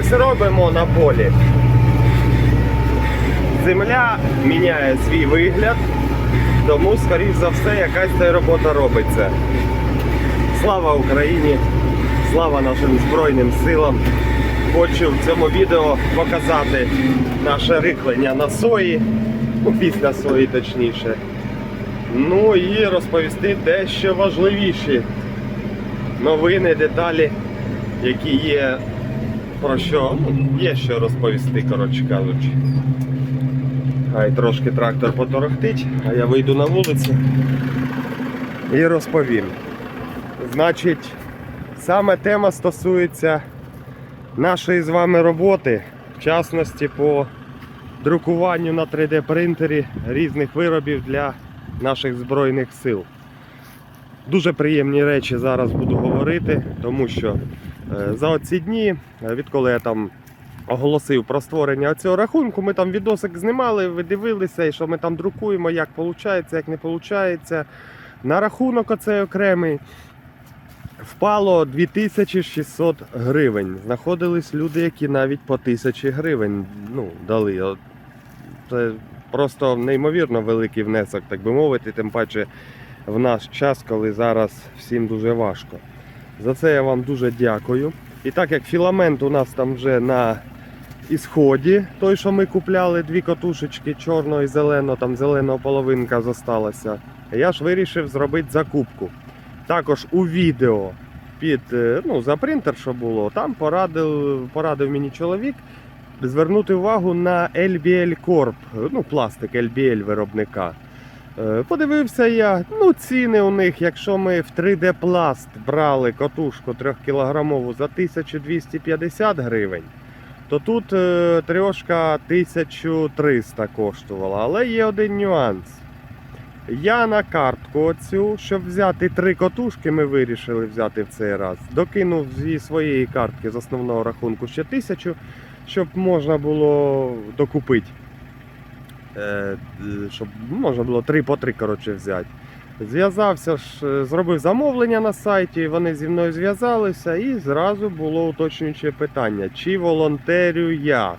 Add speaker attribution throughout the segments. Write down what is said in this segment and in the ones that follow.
Speaker 1: щось робимо на полі. Земля міняє свій вигляд, тому, скоріш за все, якась й робота робиться. Слава Україні! Слава нашим Збройним силам! Хочу в цьому відео показати наше рихлення на сої, після сої точніше. Ну і розповісти дещо важливіші новини, деталі, які є про що, є що розповісти, коротше кажучи. Хай трошки трактор поторохтить, а я вийду на вулицю і розповім. Значить, саме тема стосується нашої з вами роботи, в частності по друкуванню на 3D принтері різних виробів для наших Збройних сил. Дуже приємні речі зараз буду говорити, тому що за оці дні, е, відколи я там оголосив про створення цього рахунку, ми там відосик знімали, ви дивилися, і що ми там друкуємо, як виходить, як не виходить. На рахунок оцей окремий впало 2600 гривень. Знаходились люди, які навіть по 1000 гривень ну, дали. Це просто неймовірно великий внесок, так би мовити, тим паче в наш час, коли зараз всім дуже важко. За це я вам дуже дякую. І так як філамент у нас там вже на ісході, той, що ми купляли, дві котушечки чорного і зеленого, там зеленого половинка зосталася, я ж вирішив зробити закупку. Також у відео під е, ну, за принтер, що було, там порадив, порадив мені чоловік звернути увагу на LBL Corp, ну, пластик LBL виробника. Е, Подивився я, ну ціни у них, якщо ми в 3D пласт брали котушку 3 кілограмову за 1250 гривень, то тут е, трьошка 1300 коштувала. Але є один нюанс. Я на картку оцю, щоб взяти три котушки, ми вирішили взяти в цей раз. Докинув зі своєї картки з основного рахунку ще тисячу, щоб можна було докупити. Е, щоб можна було три по три коротше, взяти. Зв'язався ж, е, зробив замовлення на сайті, вони зі мною зв'язалися і зразу було уточнююче питання, чи волонтерю я.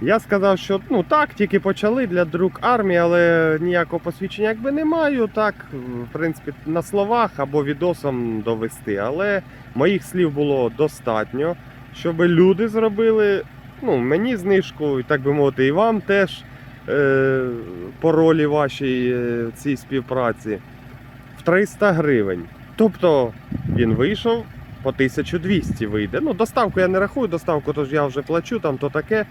Speaker 1: Я сказав, що ну так, тільки почали для друк армії, але ніякого посвідчення якби не маю. Так, в принципі, на словах або відосом довести. Але моїх слів було достатньо, щоб люди зробили ну, мені знижку, так би мовити, і вам теж е, по ролі вашій е, в цій співпраці в 300 гривень. Тобто він вийшов по 1200 вийде. Ну, доставку я не рахую, доставку тож я вже плачу, там то таке.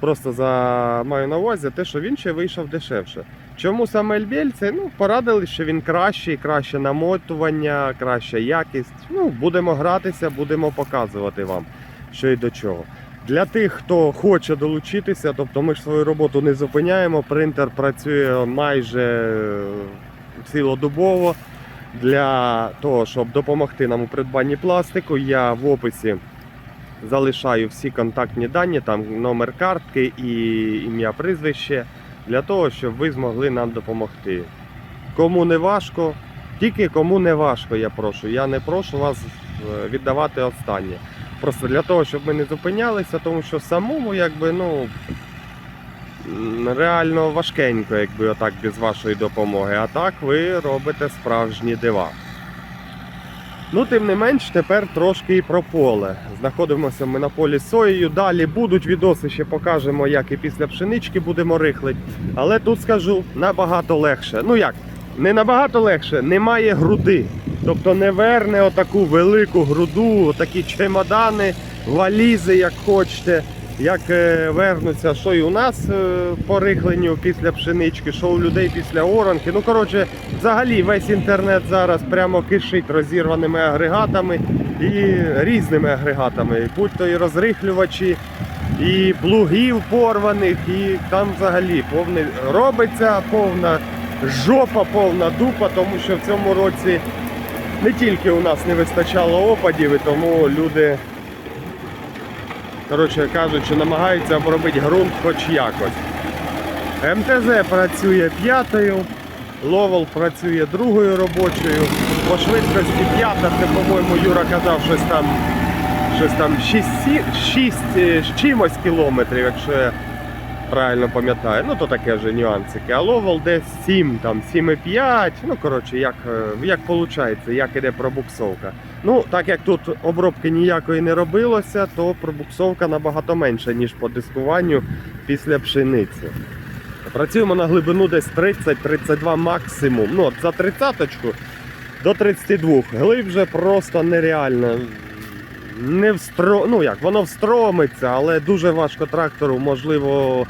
Speaker 1: Просто за маю на увазі те, що він ще вийшов дешевше. Чому саме LBL? Це ну, порадили, що він кращий, краще намотування, краща якість. Ну, будемо гратися, будемо показувати вам, що і до чого. Для тих, хто хоче долучитися, тобто ми ж свою роботу не зупиняємо, принтер працює майже е, цілодобово. Для того, щоб допомогти нам у придбанні пластику, я в описі залишаю всі контактні дані, там номер картки і ім'я прізвище, для того, щоб ви змогли нам допомогти. Кому не важко, тільки кому не важко, я прошу. Я не прошу вас е, віддавати останнє. Просто для того, щоб ми не зупинялися, тому що самому якби, ну, реально важкенько, якби отак без вашої допомоги. А так ви робите справжні дива. Ну, тим не менш, тепер трошки і про поле. Знаходимося ми на полі з соєю. Далі будуть відоси, ще покажемо, як і після пшенички будемо рихлити. Але тут скажу набагато легше. Ну як, не набагато легше, немає груди. Тобто не верне отаку велику груду, такі чемодани, валізи, як хочете, як е, вернуться, що і у нас е, по рихленню після пшенички, що у людей після оранки. Ну, коротше, взагалі весь інтернет зараз прямо кишить розірваними агрегатами і різними агрегатами. Будь то і розрихлювачі, і плугів порваних, і там взагалі повний робиться повна жопа, повна дупа, тому що в цьому році не тільки у нас не вистачало опадів, і тому люди, коротше кажучи, намагаються обробити ґрунт хоч якось. МТЗ працює п'ятою, Ловел працює другою робочою. По швидкості п'ята, це, по-моєму, Юра казав щось там щось там 6, 6 з чимось кілометрів, якщо я правильно пам'ятаю. Ну то таке вже нюансики. А ловол десь 7, там 7,5. Ну коротше, як, е, як виходить, як іде пробуксовка. Ну, так як тут обробки ніякої не робилося, то пробуксовка набагато менша, ніж по дискуванню після пшениці. Працюємо на глибину десь 30-32 максимум. Ну, от за 30 до 32. Глибже просто нереально. Не встро... Ну як, воно встромиться, але дуже важко трактору, можливо,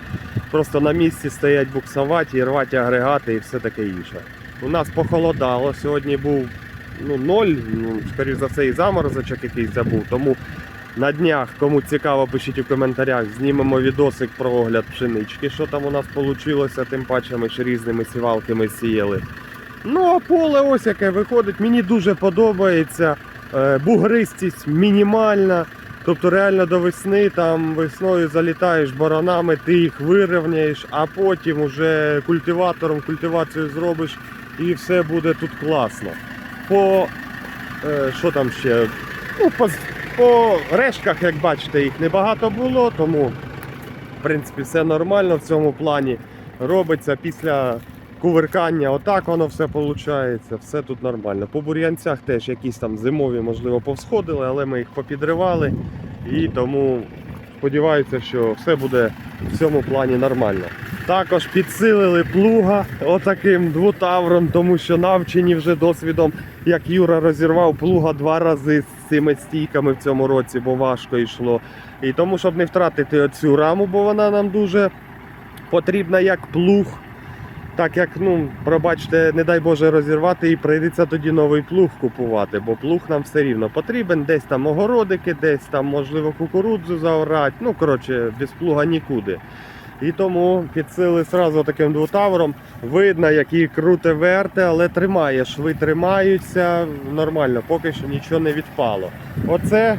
Speaker 1: просто на місці стоять буксувати і рвати агрегати і все таке інше. У нас похолодало, сьогодні був ну, ноль, ну, скоріш за все, і заморозочок якийсь забув. Тому на днях, кому цікаво, пишіть у коментарях, знімемо відосик про огляд пшенички, що там у нас вийшло, тим паче ми ж різними сівалками сіяли. Ну, а поле ось яке виходить, мені дуже подобається. Е, Бугристість мінімальна. Тобто реально до весни там весною залітаєш баранами, ти їх вирівняєш, а потім уже культиватором культивацію зробиш і все буде тут класно. По е, що там ще? Ну, по, по решках, як бачите, їх небагато було, тому в принципі все нормально в цьому плані. Робиться після кувиркання, отак воно все виходить, все тут нормально. По бур'янцях теж якісь там зимові, можливо, повсходили, але ми їх попідривали і тому сподіваюся, що все буде в цьому плані нормально. Також підсилили плуга отаким двутавром, тому що навчені вже досвідом, як Юра розірвав плуга два рази з цими стійками в цьому році, бо важко йшло. І тому, щоб не втратити оцю раму, бо вона нам дуже потрібна як плуг. Так як, ну, пробачте, не дай Боже розірвати і прийдеться тоді новий плуг купувати, бо плуг нам все рівно потрібен, десь там огородики, десь там, можливо, кукурудзу заорати. Ну, коротше, без плуга нікуди. І тому підсили сразу таким двутавром. Видно, який круте верте, але тримає. Шви тримаються нормально, поки що нічого не відпало. Оце,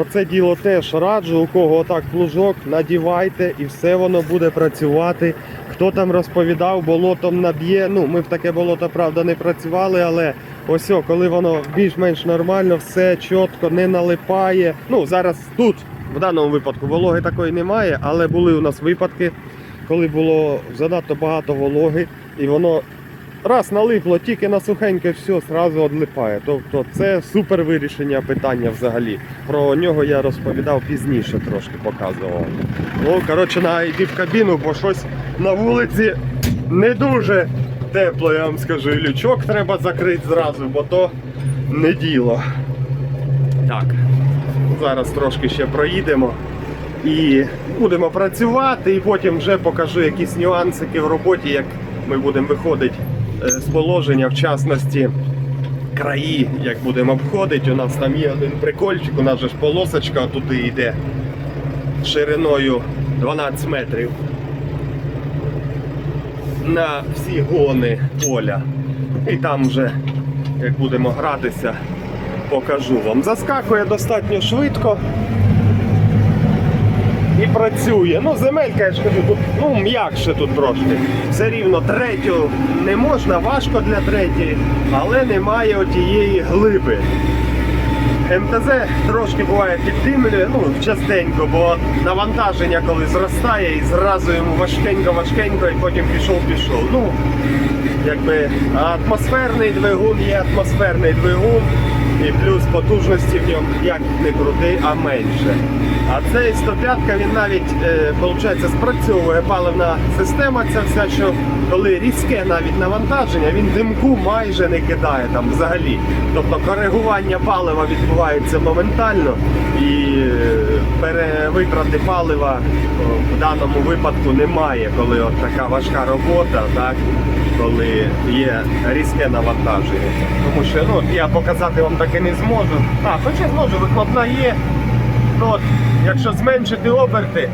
Speaker 1: оце діло теж раджу, у кого отак плужок, надівайте і все воно буде працювати. Хто там розповідав, болотом наб'є. Ну, ми в таке болото, правда, не працювали, але ось, о, коли воно більш-менш нормально, все чітко, не налипає. Ну, зараз тут, в даному випадку, вологи такої немає, але були у нас випадки, коли було занадто багато вологи, і воно раз налипло тільки на сухеньке, все, зразу одлипає. Тобто це супер вирішення питання взагалі. Про нього я розповідав пізніше, трошки показував. Ну, коротше, на йди в кабіну, бо щось на вулиці не дуже тепло, я вам скажу. І лючок треба закрити зразу, бо то не діло. Так, зараз трошки ще проїдемо і будемо працювати, і потім вже покажу якісь нюансики в роботі, як ми будемо виходити е, з положення, в частності краї, як будемо обходити. У нас там є один прикольчик, у нас же ж полосочка туди йде шириною 12 метрів на всі гони поля. І там вже, як будемо гратися, покажу вам. Заскакує достатньо швидко і працює. Ну, земелька, я ж кажу, тут ну, м'якше тут трошки. Все рівно третю не можна, важко для третьої, але немає отієї глиби. МТЗ трошки буває піддимлює, ну частенько, бо навантаження коли зростає і зразу йому важкенько-важкенько і потім пішов-пішов. Ну, якби атмосферний двигун є атмосферний двигун, і плюс потужності в ньому як не крути, а менше. А цей 105 він навіть е, спрацьовує паливна система, ця вся, що коли різке навіть навантаження, він димку майже не кидає там взагалі. Тобто коригування палива відбувається моментально і е, перевитрати палива в даному випадку немає, коли от така важка робота, так, коли є різке навантаження. Тому що ну, я показати вам таки не зможу. А, хоча зможу, вихлопна є. Ну, от, якщо зменшити оберти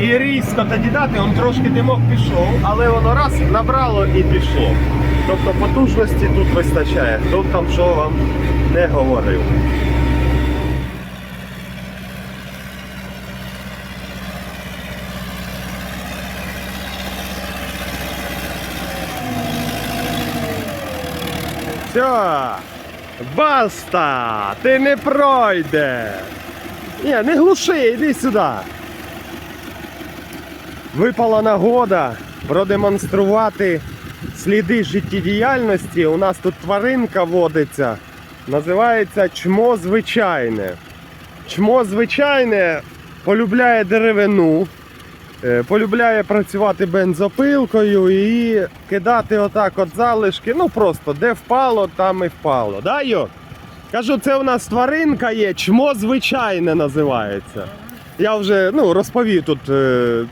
Speaker 1: і різко тоді дати, він трошки димок пішов, але воно раз набрало і пішло. Тобто потужності тут вистачає. Хто там що вам не говорив. Все, баста! Ти не пройдеш! Ні, не глуши, йди сюди. Випала нагода продемонструвати сліди життєдіяльності. У нас тут тваринка водиться. Називається чмо звичайне. Чмо звичайне полюбляє деревину, полюбляє працювати бензопилкою і кидати отак от залишки. Ну просто де впало, там і впало. Да, Йо? Кажу, це у нас тваринка є, чмо звичайне називається. Я вже ну, розповів тут е,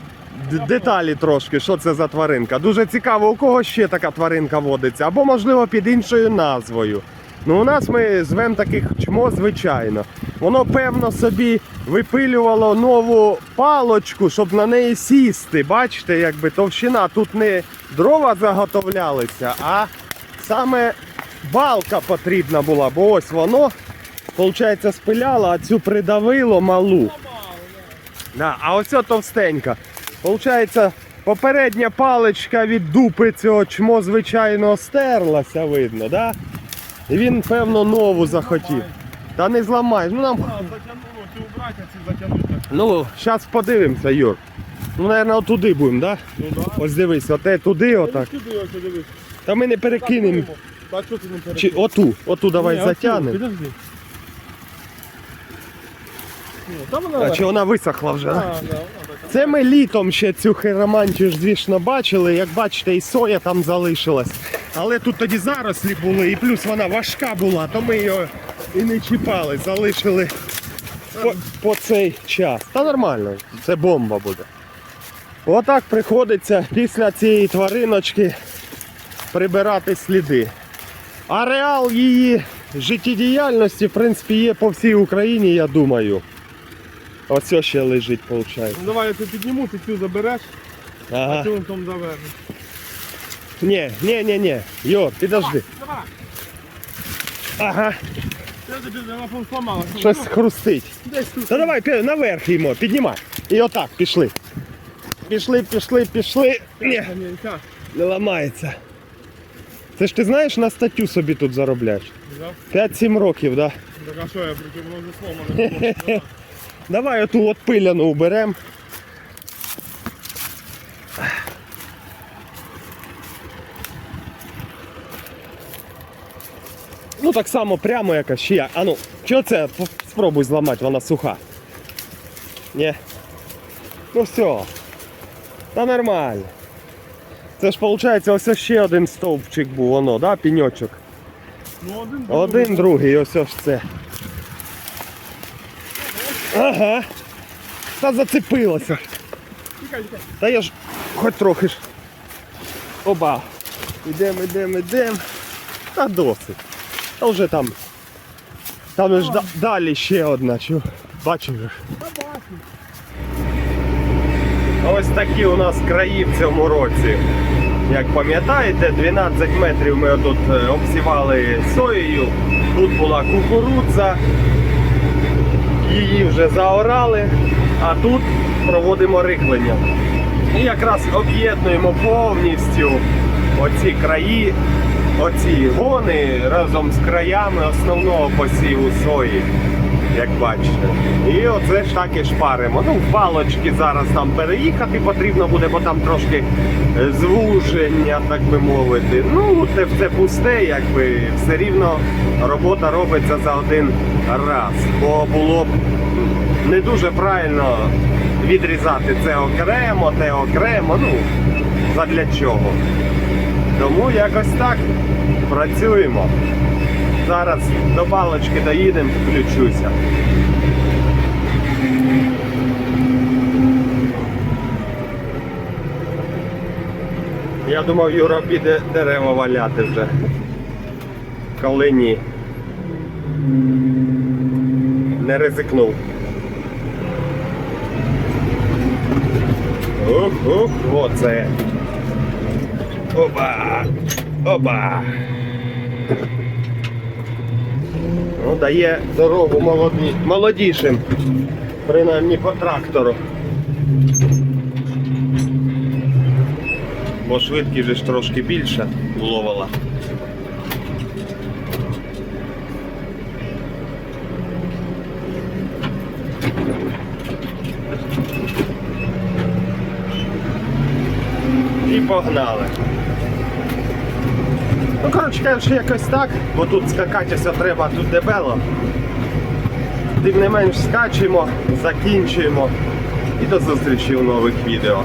Speaker 1: деталі трошки, що це за тваринка. Дуже цікаво, у кого ще така тваринка водиться, або, можливо, під іншою назвою. Ну, у нас ми звемо таких чмо звичайно. Воно, певно, собі випилювало нову палочку, щоб на неї сісти. Бачите, якби товщина тут не дрова заготовлялися, а саме балка потрібна була, бо ось воно, виходить, спиляло, а цю придавило малу. Да, а ось товстенька. Получається, попередня паличка від дупи цього чмо звичайно стерлася, видно, да? І він, певно, нову захотів. Та не зламаєш. Ну, нам...
Speaker 2: Затягнуло, ти убрати, а ці затягнути.
Speaker 1: ну зараз подивимося, Юр. Ну, мабуть, отуди будемо, да?
Speaker 2: Ну да.
Speaker 1: Ось дивись, оте туди, отак.
Speaker 2: Сюди ось дивись.
Speaker 1: Та ми не перекинемо.
Speaker 2: Так, що ти не перекинемо?
Speaker 1: Чи оту, оту давай
Speaker 2: Ні, оцю,
Speaker 1: затягнемо.
Speaker 2: Підожди. Ні, там вона
Speaker 1: А
Speaker 2: легка.
Speaker 1: чи вона висохла вже?
Speaker 2: А,
Speaker 1: да?
Speaker 2: да, вона така.
Speaker 1: Це ми літом ще цю хиромантію ж звісно бачили. Як бачите, і соя там залишилась. Але тут тоді зарослі були, і плюс вона важка була, то ми її і не чіпали, залишили по, по цей час. Та нормально, це бомба буде. Отак приходиться після цієї твариночки прибирати сліди. Ареал її життєдіяльності, в принципі, є по всій Україні, я думаю. Оце ще лежить, виходить.
Speaker 2: Ну давай я тебе підніму, ти цю забереш, а
Speaker 1: Ага.
Speaker 2: цю вон там завернеш.
Speaker 1: Ні, ні, ні, ні. Йо, підожди.
Speaker 2: Давай.
Speaker 1: Ага, Щось хрустить. Та давай наверх ймо, піднімай. І отак, пішли. Пішли, пішли, пішли. Ні, не ламається. Це ж ти знаєш, на статтю собі тут заробляєш. 5-7 років, да?
Speaker 2: Так а що я причому вже сломане.
Speaker 1: Давай оту от пиляну уберем. Ну так само прямо якась чи як. А ну, що це? Спробуй зламати, вона суха. Ні. Ну все. Та нормально. Це ж виходить ось ще один стовпчик був, воно, да, піньочок.
Speaker 2: Ну один.
Speaker 1: Один, другий, ось ось це. Ага. Та зацепилося.
Speaker 2: Тікай, тікай.
Speaker 1: Та я ж хоч трохи ж. Оба. Ідемо, ідемо, ідемо. Та досить. Та вже там. Там ж да- далі ще одна. Чу.
Speaker 2: Бачу.
Speaker 1: Ось такі у нас краї в цьому році. Як пам'ятаєте, 12 метрів ми тут обсівали соєю. Тут була кукурудза. Її вже заорали, а тут проводимо рихлення. І якраз об'єднуємо повністю оці краї, оці гони разом з краями основного посіву сої, як бачите. І оце ж так і шпаримо. Ну, в балочки зараз там переїхати потрібно буде, бо там трошки е, звуження, так би мовити. Ну, це все пусте, якби все рівно робота робиться за один раз. Бо було б не дуже правильно відрізати це окремо, те окремо. Ну, задля чого. Тому якось так працюємо. Зараз до балочки доїдемо, включуся. Я думав, Юра піде дерева валяти вже. Коли ні. Не ризикнув. Ух, ух, оце. Опа! Опа! Ну, Дає дорогу молоді... молодішим, принаймні по трактору. Бо швидкість же ж трошки більше ловила. І погнали. Ну, коротше кажучи, якось так, бо тут скакатися треба, тут дебело. Тим не менш скачемо, закінчуємо і до зустрічі у нових відео.